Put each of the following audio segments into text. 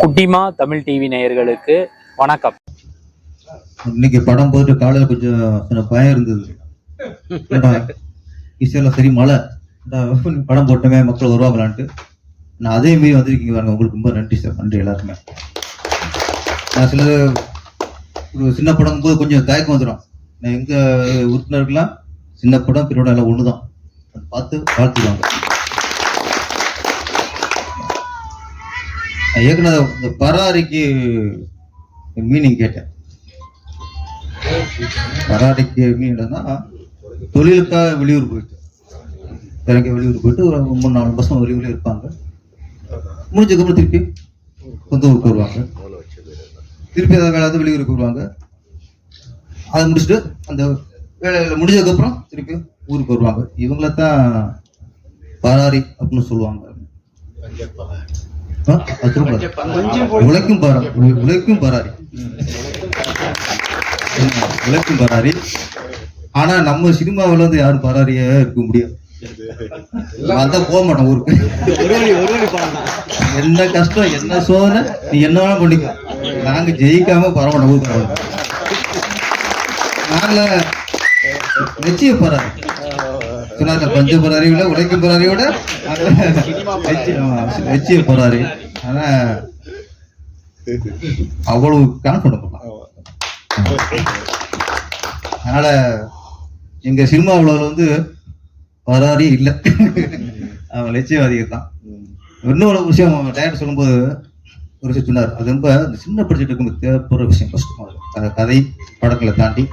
குட்டிமா தமிழ் டிவி நேயர்களுக்கு வணக்கம். இன்னைக்கு படம் போட்டு காலையில கொஞ்சம் பயம் இருந்தது. ஏன்டா, சரி மழை. படம் போட்டமே மக்கள் வருவாங்களான்ட்டு. நான் அதே மீறி வந்திருக்கீங்க பாருங்க. உங்களுக்கு ரொம்ப நன்றி சார். நன்றி எல்லாருக்குமே. நான் சில ஒரு சின்ன படம் போது கொஞ்சம் தயக்கம் வந்துடும் நான் எங்க உறுப்பினர்கள்லாம் சின்ன படம் பெரிய எல்லாம் ஒண்ணுதான். தான் பார்த்து வாழ்த்துவாங்க ஏற்கனவே இந்த பராரிக்கு மீனிங் கேட்டேன். பராரிக்கு மீன்னா தொழிலுக்காக வெளியூர் போயிட்டு. இறங்கி வெளியூர் போயிட்டு ஒரு மூணு நாலு மாசம் வெளியூர்ல இருப்பாங்க. முடிஞ்சதுக்கப்புறம் திருப்பி சொந்த ஊருக்கு வருவாங்க. திருப்பி அதை வேலை வெளியூருக்கு வருவாங்க. அதை முடிச்சுட்டு அந்த வேலையில முடிஞ்சதுக்கப்புறம் திருப்பி ஊருக்கு வருவாங்க. இவங்கள தான் பராரி அப்படின்னு சொல்லுவாங்க. உழைக்கும் பராரி உழைக்கும் பராரி உழைக்கும் பராரி ஆனா நம்ம சினிமாவுல வந்து யாரும் பராரியா இருக்க முடியாது வந்தா போக மாட்டோம் ஊருக்கு என்ன கஷ்டம் என்ன சோதனை நீ என்ன வேணா பண்ணிக்க நாங்க ஜெயிக்காம பரவாயில்ல ஊருக்கு. நாங்கள நிச்சய பராரி சொன்னாங்க பஞ்ச பராரி விட உடைக்க பராரி விட நிச்சய போறாரு. ஆனா அவ்வளவு கான்ஃபிடன்ட் பண்ணலாம். அதனால எங்க உள்ளவர் வந்து வராரே இல்லை. அவன் லட்சியவாதிகள் தான். இன்னொரு விஷயம் டேரக்டர் சொல்லும்போது ஒரு விஷயம் சொன்னார். அது ரொம்ப சின்ன படிச்சுட்டு இருக்கும்போது தேவைப்படுற விஷயம் கஷ்டமா இருக்கும் அந்த கதை படங்களை தாண்டி.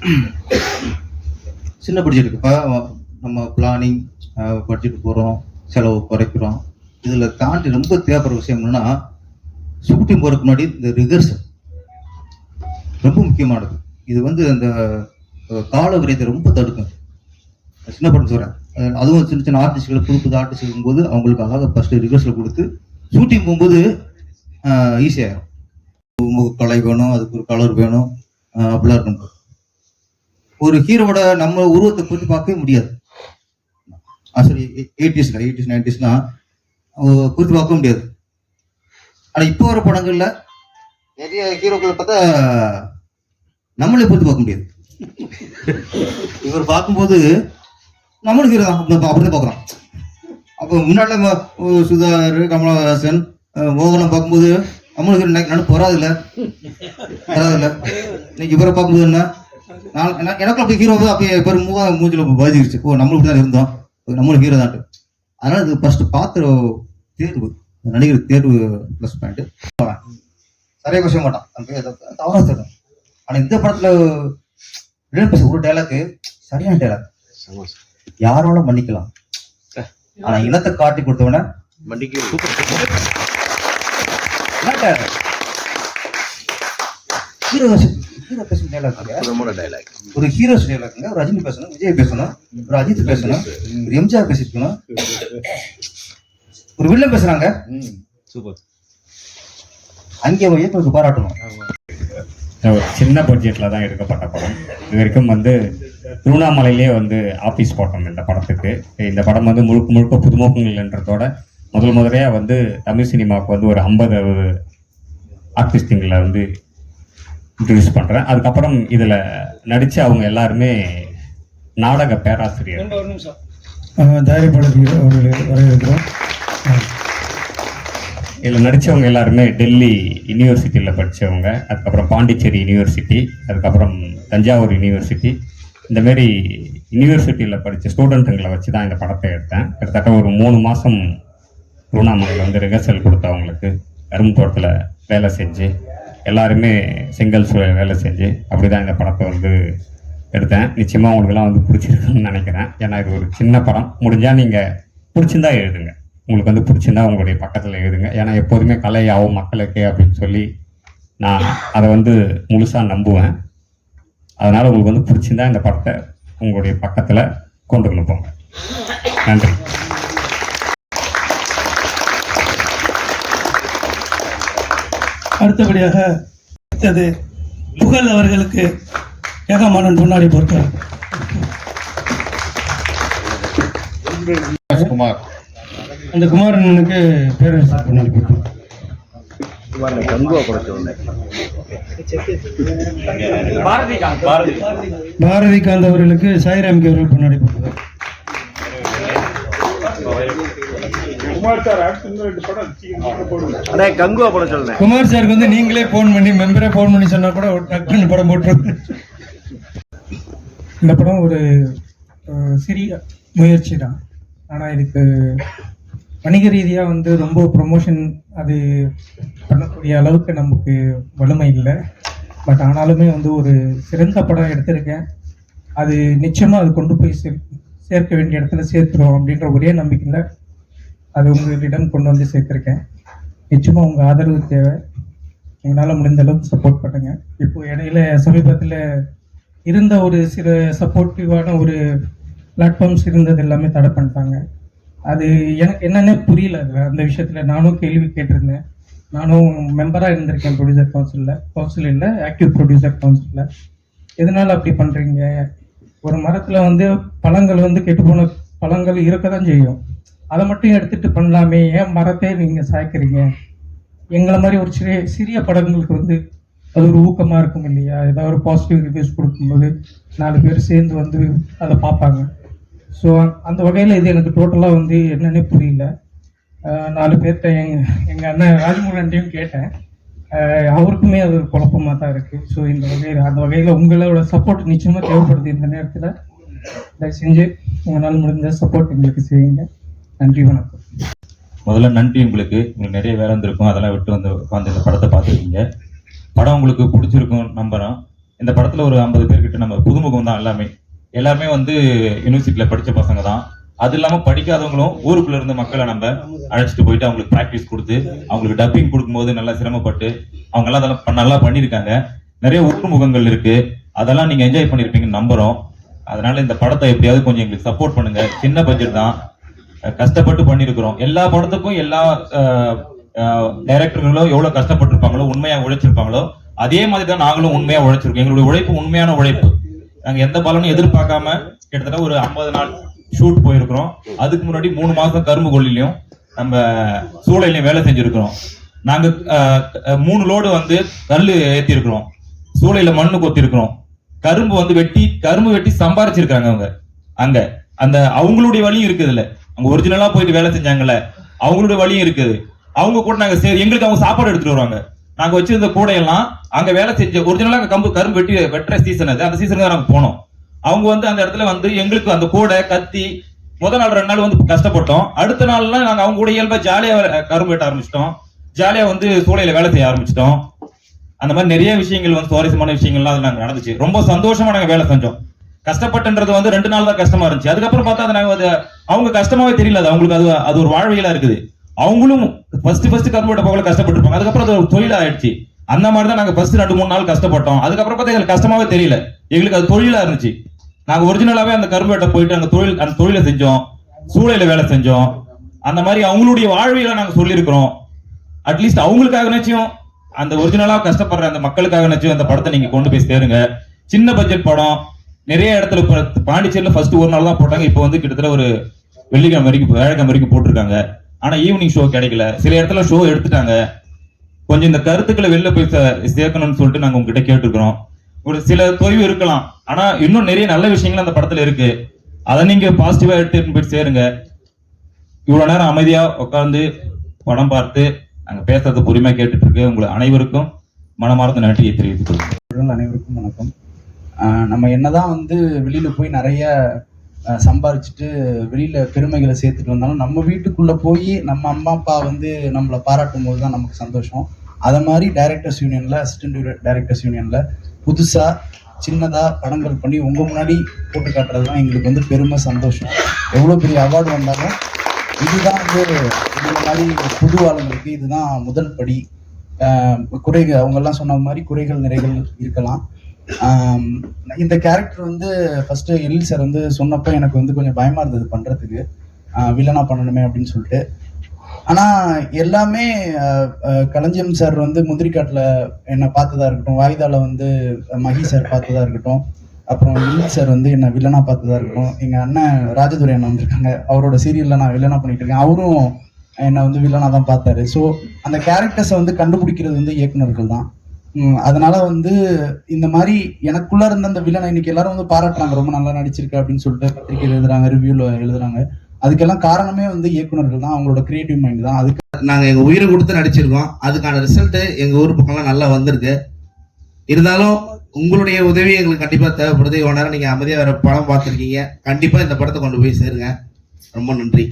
சின்ன பட்ஜெட் இப்போ நம்ம பிளானிங் பட்ஜெட் போகிறோம் செலவு குறைக்கிறோம். இதில் தாண்டி ரொம்ப தேவைப்படுற விஷயம் என்னென்னா ஷூட்டிங் போகிறதுக்கு முன்னாடி இந்த ரிகர்சல் ரொம்ப முக்கியமானது. இது வந்து அந்த கால விரயத்தை ரொம்ப தடுக்கும். சின்ன படம் சொல்கிறேன் அதுவும் சின்ன சின்ன ஆர்டிஸ்ட்கள் புது புது ஆர்டிஸ்ட் போது அவங்களுக்கு அழகாக ஃபஸ்ட்டு ரிகர்சல் கொடுத்து ஷூட்டிங் போகும்போது ஈஸியாகிடும் கலை வேணும் அதுக்கு ஒரு கலர் வேணும் அப்படிலாம் இருக்கும். ஒரு ஹீரோவோட நம்ம உருவத்தை பற்றி பார்க்கவே முடியாது. ஆ, சரி எயிட்டிஸ்ல எயிட்டிஸ் நைன்டிஸ்னா குறித்து பார்க்க முடியாது. ஆனா இப்போ வர படங்கள்ல நிறைய ஹீரோக்களை பார்த்தா நம்மளே பொறுத்து பார்க்க முடியாது. இவர் பார்க்கும்போது நம்மளுக்கு ஹீரோ தான் அப்படிதான் பார்க்குறோம். அப்போ முன்னாடி சுதாகர் கமலஹாசன் மோகனம் பார்க்கும்போது நம்மளுக்கு ஹீரோ நினைப்பு வராதுல்ல வராதுல்ல. இன்னைக்கு இவரை பார்க்கும்போது என்ன? நான் எனக்கு எனக்கு அப்படி ஹீரோ அப்படி பெரும் முகம் மூஞ்சில பாதிச்சிருச்சு ஓ நம்மளும் இப்படி தான் இருந்தோம் நம்மளும் ஹீரோ தான் அதனால இது ஃபர்ஸ்ட் பார்த்த தேர்வு. நடிகர் தேர்வு ப்ளஸ் பாயிண்ட் சரியா பேச மாட்டான். அந்த பேர் எதை- தவறா சொல்றேன். ஆனா இந்த படத்துல ஒரு டைலாக் சரியான டைலாக் யாரோட மன்னிக்கலாம்? ஆனா இனத்தை காட்டி கொடுத்தவன என்ன dialogue? ஹீரோ ஹீரோ பேசுற டைலாக் ஒரு ஹீரோ டைலாக்ங்க ஒரு ரஜினி பேசணும் விஜய் பேசணும் ஒரு அஜித் பேசணும் ஒரு எம்ஜிஆர் பேசிருக்கணும் ஒரு வில்லன் பேசுறாங்க. அங்கே ஒரு இயக்குனருக்கு பாராட்டணும். ஒரு சின்ன பட்ஜெட்டில் தான் எடுக்கப்பட்ட படம். இது வரைக்கும் வந்து திருவண்ணாமலையிலே வந்து ஆஃபீஸ் போட்டோம் இந்த படத்துக்கு. இந்த படம் வந்து முழுக்க முழுக்க புதுமுகங்கள்ன்றதோட முதல் முதலையாக வந்து தமிழ் சினிமாவுக்கு வந்து ஒரு ஐம்பது ஆர்டிஸ்ட்டுங்களை வந்து இன்ட்ரடியூஸ் பண்ணுறேன் அதுக்கப்புறம் இதில் நடித்த அவங்க எல்லாருமே நாடக பேராசிரியர். தயாரிப்பாளர் அவர்களை வரவேற்கிறோம். இதில் நடித்தவங்க எல்லாருமே டெல்லி யூனிவர்சிட்டியில் படித்தவங்க அதுக்கப்புறம் பாண்டிச்சேரி யூனிவர்சிட்டி அதுக்கப்புறம் தஞ்சாவூர் யூனிவர்சிட்டி. இந்தமாரி யூனிவர்சிட்டியில் படித்த ஸ்டூடெண்ட்டுங்களை வச்சு தான் இந்த படத்தை எடுத்தேன். கிட்டத்தட்ட ஒரு மூணு மாதம் திருவண்ணாமலையில் வந்து ரிஹர்சல் கொடுத்தவங்களுக்கு கரும்பு தோட்டத்தில் வேலை செஞ்சு எல்லாருமே செங்கல் சூழல் வேலை செஞ்சு அப்படி தான் இந்த படத்தை வந்து எடுத்தேன். நிச்சயமாக உங்களுக்கெல்லாம் வந்து பிடிச்சிருக்குன்னு நினைக்கிறேன். ஏன்னா இது ஒரு சின்ன படம். முடிஞ்சால் நீங்கள் பிடிச்சிருந்தா எழுதுங்க. உங்களுக்கு வந்து பிடிச்சிருந்தா உங்களுடைய பக்கத்தில் எழுதுங்க. ஏன்னா எப்போதுமே கலையாகும் மக்களுக்கு அப்படின்னு சொல்லி நான் அதை வந்து முழுசாக நம்புவேன். அதனால் உங்களுக்கு வந்து பிடிச்சிருந்தா இந்த படத்தை உங்களுடைய பக்கத்தில் கொண்டு வந்து போங்க. நன்றி. அடுத்தபடியாக அடுத்தது புகழ் அவர்களுக்கு ஏகமானன் முன்னாடி பொறுக்கிறார் குமார் அந்த குமாரனுக்கு பேரரசு பொன்னாடி போட்டோம் பாரதிகாந்த். அவர்களுக்கு சாய்ராம்கி அவர்கள் பொன்னாடி போட்டது அண்ணே கங்குவா படம் சொல்லுங்க குமார் சாருக்கு வந்து நீங்களே ஃபோன் பண்ணி மெம்பரே ஃபோன் பண்ணி சொன்னா கூட டக்குன்னு படம் போட்டுருது இந்த படம் ஒரு சிறிய முயற்சி தான். ஆனால் இதுக்கு வணிக ரீதியாக வந்து ரொம்ப ப்ரொமோஷன் அது பண்ணக்கூடிய அளவுக்கு நமக்கு வலிமை இல்லை. பட் ஆனாலுமே வந்து ஒரு சிறந்த படம் எடுத்திருக்கேன். அது நிச்சயமாக அது கொண்டு போய் சேர் சேர்க்க வேண்டிய இடத்துல சேர்த்துரும் அப்படின்ற ஒரே நம்பிக்கையில் அது உங்களிடம் கொண்டு வந்து சேர்த்துருக்கேன். நிச்சயமாக உங்கள் ஆதரவு தேவை. எங்களால் முடிந்த அளவுக்கு சப்போர்ட் பண்ணுங்க. இப்போ இடையில சமீபத்தில் இருந்த ஒரு சில சப்போர்ட்டிவான ஒரு பிளாட்ஃபார்ம்ஸ் இருந்தது எல்லாமே தடை பண்ணிட்டாங்க. அது எனக்கு என்னன்னே புரியல அதில். அந்த விஷயத்தில் நானும் கேள்வி கேட்டிருந்தேன். நானும் மெம்பராக இருந்திருக்கேன் ப்ரொடியூசர் கவுன்சிலில் கவுன்சில் இல்லை ஆக்டிவ் ப்ரொடியூசர் கவுன்சிலில் எதனால் அப்படி பண்ணுறீங்க ஒரு மரத்தில் வந்து பழங்கள் வந்து கெட்டுப்போன பழங்கள் இருக்க தான் செய்யும். அதை மட்டும் எடுத்துட்டு பண்ணலாமே. ஏன் மரத்தை நீங்கள் சாய்க்கிறீங்க? எங்களை மாதிரி ஒரு சிறிய சிறிய படங்களுக்கு வந்து அது ஒரு ஊக்கமாக இருக்கும் இல்லையா? ஏதாவது ஒரு பாசிட்டிவ் ரிவ்யூஸ் கொடுக்கும்போது நாலு பேர் சேர்ந்து வந்து அதை பார்ப்பாங்க. ஸோ அந்த வகையில் இது எனக்கு டோட்டலாக வந்து என்னன்னே புரியல. நாலு பேர்கிட்ட எங்கள் எங்கள் அண்ணன் ராஜமுருகன்ட்டையும் கேட்டேன். அவருக்குமே அது ஒரு குழப்பமாக தான் இருக்குது ஸோ இந்த வகையில் அந்த வகையில் உங்களோட சப்போர்ட் நிச்சயமாக தேவைப்படுது இந்த நேரத்தில். தயவு செஞ்சு உங்களால் முடிஞ்ச சப்போர்ட் எங்களுக்கு செய்யுங்க. நன்றி வணக்கம். முதல்ல நன்றி உங்களுக்கு. உங்களுக்கு நிறைய வேலை இருந்திருக்கும் அதெல்லாம் விட்டு வந்து உட்காந்து இந்த படத்தை பார்த்துருக்கீங்க. படம் உங்களுக்கு பிடிச்சிருக்கும் நம்புறோம். இந்த படத்தில் ஒரு ஐம்பது பேர்கிட்ட நம்ம புதுமுகம் தான் எல்லாமே. எல்லாருமே வந்து யூனிவர்சிட்டியில படிச்ச பசங்க தான். அது இல்லாமல் படிக்காதவங்களும் ஊருக்குள்ள இருந்த மக்களை நம்ம அழைச்சிட்டு போயிட்டு அவங்களுக்கு ப்ராக்டிஸ் கொடுத்து அவங்களுக்கு டப்பிங் கொடுக்கும்போது நல்லா சிரமப்பட்டு அவங்கெல்லாம் அதெல்லாம் நல்லா பண்ணியிருக்காங்க. நிறைய உற்றுமுகங்கள் இருக்கு. அதெல்லாம் நீங்கள் என்ஜாய் பண்ணிருப்பீங்கன்னு நம்புகிறோம் அதனால இந்த படத்தை எப்படியாவது கொஞ்சம் எங்களுக்கு சப்போர்ட் பண்ணுங்க. சின்ன பட்ஜெட் தான். கஷ்டப்பட்டு பண்ணியிருக்கிறோம் எல்லா படத்துக்கும் எல்லா டைரக்டர்களோ எவ்வளவு கஷ்டப்பட்டிருப்பாங்களோ உண்மையா உழைச்சிருப்பாங்களோ அதே மாதிரி தான் நாங்களும் உண்மையா உழைச்சிருக்கோம். எங்களுடைய உழைப்பு உண்மையான உழைப்பு. நாங்க எந்த பலனும் எதிர்பார்க்காம கிட்டத்தட்ட ஒரு ஐம்பது நாள் ஷூட் போயிருக்கிறோம். அதுக்கு முன்னாடி மூணு மாசம் கரும்பு கொல்லிலையும் நம்ம சூளையிலையும் வேலை செஞ்சிருக்கிறோம். நாங்க மூணு லோடு வந்து கல் ஏத்திருக்கிறோம். சூளையில மண்ணு கொத்திருக்கிறோம். கரும்பு வந்து வெட்டி கரும்பு வெட்டி சம்பாரிச்சிருக்காங்க அவங்க. அங்க. அந்த அவங்களுடைய வழியும் இருக்குது இல்ல. அவங்க ஒரிஜினலா போயிட்டு வேலை செஞ்சாங்கல்ல அவங்களுடைய வழியும் இருக்குது. அவங்க கூட நாங்க சே- எங்களுக்கு அவங்க சாப்பாடு எடுத்துட்டு வருவாங்க. நாங்க வச்சிருந்த கூடையெல்லாம் அங்க வேலை செஞ்ச ஒரிஜினலா கம்பு கரும்பு வெட்டி வெட்டுற சீசன் அது. அந்த சீசனுக்கு தான் நாங்க போனோம். அவங்க வந்து அந்த இடத்துல வந்து எங்களுக்கு அந்த கூடை கத்தி முதல் நாள் ரெண்டு நாள் வந்து கஷ்டப்பட்டோம். அடுத்த நாள்லாம் நாங்க அவங்க கூட இயல்பா ஜாலியா கரும்பு வெட்ட ஆரம்பிச்சிட்டோம். ஜாலியா வந்து சூளையில வேலை செய்ய ஆரம்பிச்சிட்டோம். அந்த மாதிரி நிறைய விஷயங்கள் வந்து சுவாரஸ்யமான விஷயங்கள்லாம் அது நாங்க நடந்துச்சு. ரொம்ப சந்தோஷமா நாங்க வேலை செஞ்சோம். கஷ்டப்பட்டுன்றது வந்து ரெண்டு நாள் தான் கஷ்டமா இருந்துச்சு. அதுக்கப்புறம் பார்த்தா அது நாங்கள் அது அவங்க கஷ்டமாவே தெரியல. அது அவங்களுக்கு அது அது ஒரு வாழ்வியலா இருக்குது. அவங்களும் ஃபர்ஸ்ட் ஃபர்ஸ்ட் கரும்பட்ட போகல கஷ்டப்பட்டுருப்பாங்க. அதுக்கப்புறம் அது ஒரு தொழில் ஆயிடுச்சு அந்த மாதிரி தான் நாங்கள் ஃபர்ஸ்ட் ரெண்டு மூணு நாள் கஷ்டப்பட்டோம். அதுக்கப்புறம் பார்த்தா எங்களுக்கு கஷ்டமாவே தெரியல. எங்களுக்கு அது தொழிலா இருந்துச்சு. நாங்கள் ஒரிஜினலாவே அந்த கரும்பேட்டை போயிட்டு அந்த தொழில் அந்த தொழிலை செஞ்சோம். சூளையில வேலை செஞ்சோம். அந்த மாதிரி அவங்களுடைய வாழ்வியலை நாங்கள் சொல்லியிருக்கிறோம். அட்லீஸ்ட் அவங்களுக்காக நிச்சயம் அந்த ஒரிஜினலாக கஷ்டப்படுற அந்த மக்களுக்காக நிச்சயம் அந்த படத்தை நீங்கள் கொண்டு போய் சேருங்க. சின்ன பட்ஜெட் படம். நிறைய இடத்துல இப்ப பாண்டிச்சேரியில ஃபர்ஸ்ட் ஒரு நாள் தான் போட்டாங்க. இப்போ வந்து கிட்டத்தட்ட ஒரு வெள்ளிக்கிழமை வரைக்கும் வேலைக்கிழமை வரைக்கும் போட்டிருக்காங்க. ஆனா ஈவினிங் ஷோ கிடைக்கல. சில இடத்துல ஷோ எடுத்துட்டாங்க. கொஞ்சம் இந்த கருத்துக்களை வெளில போய் சே- சேர்க்கணும்னு சொல்லிட்டு நாங்க உங்ககிட்ட கேட்டுக்கிறோம் ஒரு சில தொய்வு இருக்கலாம். ஆனா இன்னும் நிறைய நல்ல விஷயங்கள் அந்த படத்துல இருக்கு. அதை நீங்க பாசிட்டிவா எடுத்துட்டு போய் சேருங்க. இவ்வளவு நேரம் அமைதியா உட்காந்து படம் பார்த்து நாங்க பேசுறது பொறுமையா கேட்டுட்டு இருக்கு. உங்களை அனைவருக்கும் மனமார்ந்த நன்றியை தெரிவித்துக் கொள்கிறேன். அனைவருக்கும் வணக்கம். நம்ம என்னதான் வந்து வெளியில போய் நிறைய சம்பாரிச்சுட்டு வெளியில பெருமைகளை சேர்த்துட்டு வந்தாலும் நம்ம வீட்டுக்குள்ள போய் நம்ம அம்மா அப்பா வந்து நம்மளை பாராட்டும் போது தான் நமக்கு சந்தோஷம். அதை மாதிரி டைரக்டர்ஸ் யூனியன்ல அசிஸ்டன்ட் டைரக்டர்ஸ் யூனியன்ல புதுசா சின்னதா படங்கள் பண்ணி உங்க முன்னாடி போட்டு காட்டுறது தான் எங்களுக்கு வந்து பெருமை சந்தோஷம். எவ்வளோ பெரிய அவார்டு வந்தாலும் இதுதான் வந்து இந்த மாதிரி புது ஆளுங்களுக்கு இதுதான் முதல் படி. குறைகள் அவங்க எல்லாம் சொன்ன மாதிரி குறைகள் நிறைகள் இருக்கலாம். இந்த கேரக்டர் வந்து ஃபர்ஸ்ட் எழில் சார் வந்து சொன்னப்போ எனக்கு வந்து கொஞ்சம் பயமா இருந்தது பண்றதுக்கு. வில்லனா பண்ணணுமே அப்படின்னு சொல்லிட்டு. ஆனா எல்லாமே களஞ்சியம் சார் வந்து முந்திரிக்காட்டுல என்னை பார்த்ததா இருக்கட்டும் வாய்தால வந்து மகி சார் பார்த்ததா இருக்கட்டும் அப்புறம் வினித் சார் வந்து என்னை வில்லனா பார்த்ததா இருக்கட்டும் எங்க அண்ணன் ராஜதுரை அண்ணன் வந்திருக்காங்க. அவரோட சீரியல்ல நான் வில்லனா பண்ணிட்டு இருக்கேன். அவரும் என்னை வந்து வில்லனா தான் பார்த்தாரு. ஸோ அந்த கேரக்டர்ஸை வந்து கண்டுபிடிக்கிறது வந்து இயக்குனர்கள் தான். அதனால வந்து இந்த மாதிரி எனக்குள்ள இருந்த அந்த வில்லனை இன்னைக்கு எல்லாரும் வந்து பாராட்டுறாங்க. ரொம்ப நல்லா நடிச்சிருக்கு அப்படின்னு சொல்லிட்டு பத்திரிக்கையில் எழுதுறாங்க ரிவ்யூல எழுதுறாங்க. அதுக்கெல்லாம் காரணமே வந்து இயக்குனர்கள் தான் அவங்களோட கிரியேட்டிவ் மைண்ட் தான். அதுக்கு நாங்க எங்க உயிரை கொடுத்து நடிச்சிருக்கோம். அதுக்கான ரிசல்ட் எங்க ஊர் பக்கம்லாம் நல்லா வந்திருக்கு. இருந்தாலும் உங்களுடைய உதவி எங்களுக்கு கண்டிப்பா தேவைப்படுது. இவ்வளவு நேரம் நீங்க அமைதியா வேற படம் பார்த்திருக்கீங்க. கண்டிப்பா இந்த படத்தை கொண்டு போய் சேருங்க. ரொம்ப நன்றி.